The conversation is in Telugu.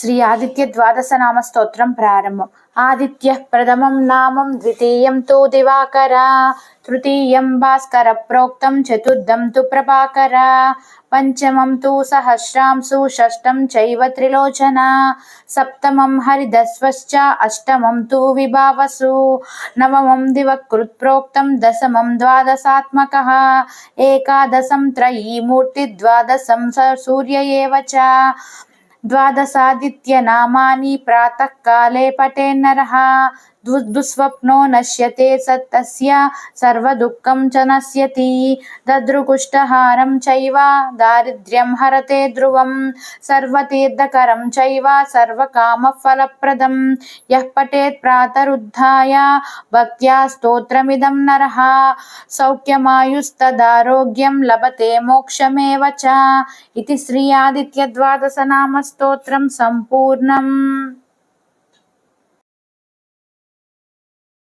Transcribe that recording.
శ్రీ ఆదిత్య ద్వాదశ నామ స్తోత్రం ప్రారంభం. ఆదిత్య ప్రథమం నామం ద్వితీయం తు దివాకర తృతీయం భాస్కర ప్రోక్తం చతుర్థం తు ప్రభాకర పంచమం తు సహస్రాంశు షష్టం చైవ త్రిలోచన సప్తమం హరిదస్వశ్చ అష్టమం తు విభావసు నవమం దివకృత్ ప్రోక్తం దశమం ద్వాదశాత్మక ఏకాదశం త్రయీమూర్తి ద్వాదశం సూర్య ఏవ చ ద్వాదశాదిత్యనామాని ప్రాతఃకాలే పఠేన్నరः దు దుస్వప్నో నశ్యతే సత్తస్య సర్వదుఃఖం చ నశ్యతి దదృకుష్టహారం చైవ దారిద్ర్యం హరతే ధ్రువం సర్వతీర్థకరం చైవ సర్వకామఫలప్రదం యః పఠేత్ ప్రాతరుద్ధాయ భక్త్యా స్తోత్రమిదం నరः సౌఖ్యమాయుస్తదారోగ్యం లభతే మోక్షమేవ చ ఇది శ్రీ ఆదిత్య